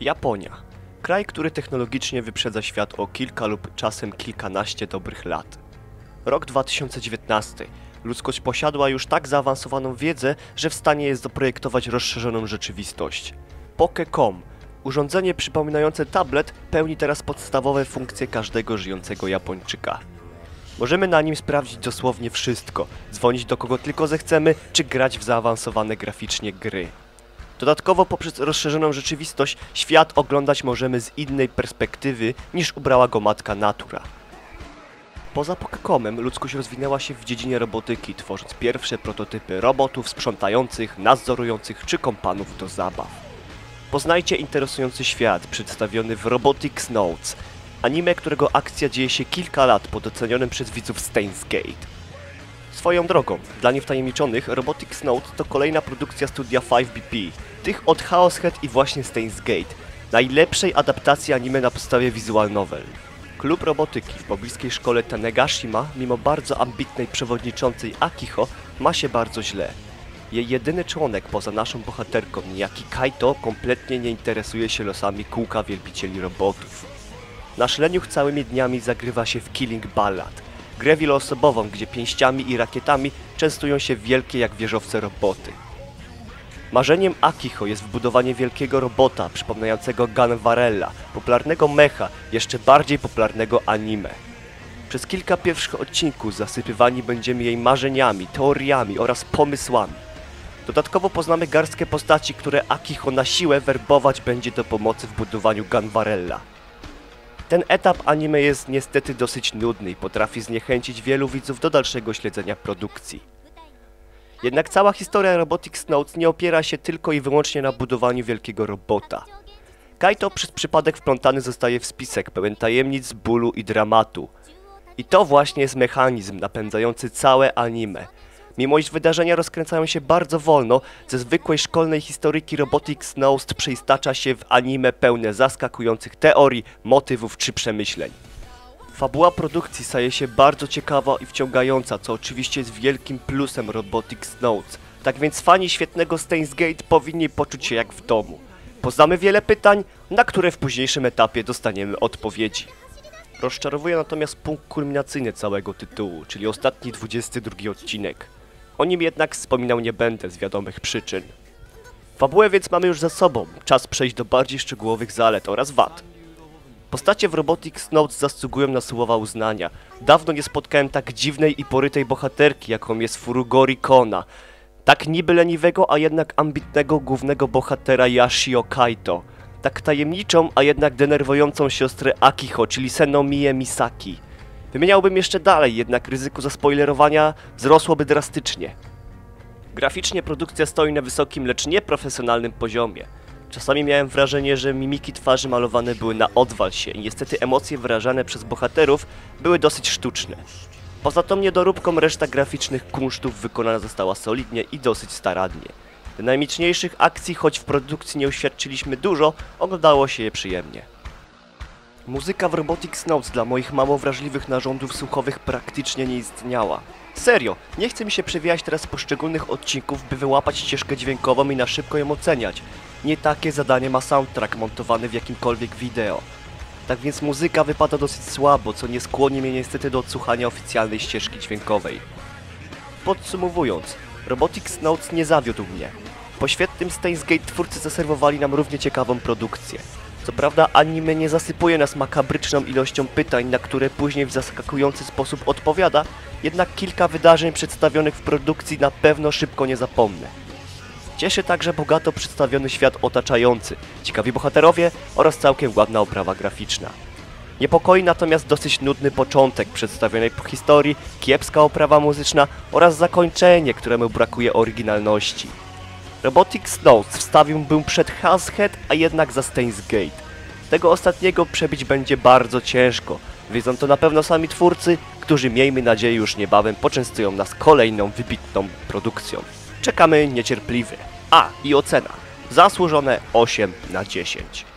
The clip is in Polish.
Japonia. Kraj, który technologicznie wyprzedza świat o kilka lub czasem kilkanaście dobrych lat. Rok 2019. Ludzkość posiadła już tak zaawansowaną wiedzę, że w stanie jest zaprojektować rozszerzoną rzeczywistość. Poke.com. Urządzenie przypominające tablet pełni teraz podstawowe funkcje każdego żyjącego Japończyka. Możemy na nim sprawdzić dosłownie wszystko, dzwonić do kogo tylko zechcemy, czy grać w zaawansowane graficznie gry. Dodatkowo poprzez rozszerzoną rzeczywistość świat oglądać możemy z innej perspektywy niż ubrała go matka natura. Poza Pokécomem ludzkość rozwinęła się w dziedzinie robotyki, tworząc pierwsze prototypy robotów sprzątających, nadzorujących czy kompanów do zabaw. Poznajcie interesujący świat przedstawiony w Robotics Notes, anime, którego akcja dzieje się kilka lat po docenionym przez widzów Steins Gate. Swoją drogą, dla niewtajemniczonych, Robotics Note to kolejna produkcja studia 5BP, tych od Chaos Head i właśnie Steins Gate, najlepszej adaptacji anime na podstawie visual novel. Klub robotyki w pobliskiej szkole Tanegashima, mimo bardzo ambitnej przewodniczącej Akiho, ma się bardzo źle. Jej jedyny członek poza naszą bohaterką, niejaki Kaito, kompletnie nie interesuje się losami kółka wielbicieli robotów. Nasz leniuch całymi dniami zagrywa się w Killing Ballad, grę wieloosobową, gdzie pięściami i rakietami częstują się wielkie jak wieżowce roboty. Marzeniem Akiho jest wbudowanie wielkiego robota przypominającego Gunvarella, popularnego mecha, jeszcze bardziej popularnego anime. Przez kilka pierwszych odcinków zasypywani będziemy jej marzeniami, teoriami oraz pomysłami. Dodatkowo poznamy garstkę postaci, które Akiho na siłę werbować będzie do pomocy w budowaniu Gunvarella. Ten etap anime jest niestety dosyć nudny i potrafi zniechęcić wielu widzów do dalszego śledzenia produkcji. Jednak cała historia Robotics Notes nie opiera się tylko i wyłącznie na budowaniu wielkiego robota. Kaito przez przypadek wplątany zostaje w spisek pełen tajemnic, bólu i dramatu. I to właśnie jest mechanizm napędzający całe anime. Mimo iż wydarzenia rozkręcają się bardzo wolno, ze zwykłej szkolnej historyki Robotics Notes przeistacza się w anime pełne zaskakujących teorii, motywów czy przemyśleń. Fabuła produkcji staje się bardzo ciekawa i wciągająca, co oczywiście jest wielkim plusem Robotics Notes. Tak więc fani świetnego Steins Gate powinni poczuć się jak w domu. Poznamy wiele pytań, na które w późniejszym etapie dostaniemy odpowiedzi. Rozczarowuje natomiast punkt kulminacyjny całego tytułu, czyli ostatni 22 odcinek. O nim jednak wspominał nie będę z wiadomych przyczyn. Fabułę więc mamy już za sobą, czas przejść do bardziej szczegółowych zalet oraz wad. Postacie w Robotics Notes zasługują na słowa uznania. Dawno nie spotkałem tak dziwnej i porytej bohaterki, jaką jest Furugori Kona. Tak niby leniwego, a jednak ambitnego głównego bohatera Yashio Kaito. Tak tajemniczą, a jednak denerwującą siostrę Akiho, czyli Senomiye Misaki. Wymieniałbym jeszcze dalej, jednak ryzyko zaspoilerowania wzrosłoby drastycznie. Graficznie produkcja stoi na wysokim, lecz nieprofesjonalnym poziomie. Czasami miałem wrażenie, że mimiki twarzy malowane były na odwal się i niestety emocje wyrażane przez bohaterów były dosyć sztuczne. Poza tą niedoróbką reszta graficznych kunsztów wykonana została solidnie i dosyć starannie. Dynamiczniejszych akcji, choć w produkcji nie uświadczyliśmy dużo, oglądało się je przyjemnie. Muzyka w Robotics Notes dla moich mało wrażliwych narządów słuchowych praktycznie nie istniała. Serio, nie chcę mi się przewijać teraz poszczególnych odcinków, by wyłapać ścieżkę dźwiękową i na szybko ją oceniać. Nie takie zadanie ma soundtrack montowany w jakimkolwiek wideo. Tak więc muzyka wypada dosyć słabo, co nie skłoni mnie niestety do odsłuchania oficjalnej ścieżki dźwiękowej. Podsumowując, Robotics Notes nie zawiódł mnie. Po świetnym Steins Gate twórcy zaserwowali nam równie ciekawą produkcję. Co prawda anime nie zasypuje nas makabryczną ilością pytań, na które później w zaskakujący sposób odpowiada, jednak kilka wydarzeń przedstawionych w produkcji na pewno szybko nie zapomnę. Cieszy także bogato przedstawiony świat otaczający, ciekawi bohaterowie oraz całkiem ładna oprawa graficzna. Niepokoi natomiast dosyć nudny początek przedstawionej historii, kiepska oprawa muzyczna oraz zakończenie, któremu brakuje oryginalności. Robotics Notes wstawiłbym przed Head, a jednak za Steins Gate. Tego ostatniego przebić będzie bardzo ciężko. Wiedzą to na pewno sami twórcy, którzy miejmy nadzieję już niebawem poczęstują nas kolejną wybitną produkcją. Czekamy niecierpliwie. A, i ocena. Zasłużone 8 na 10.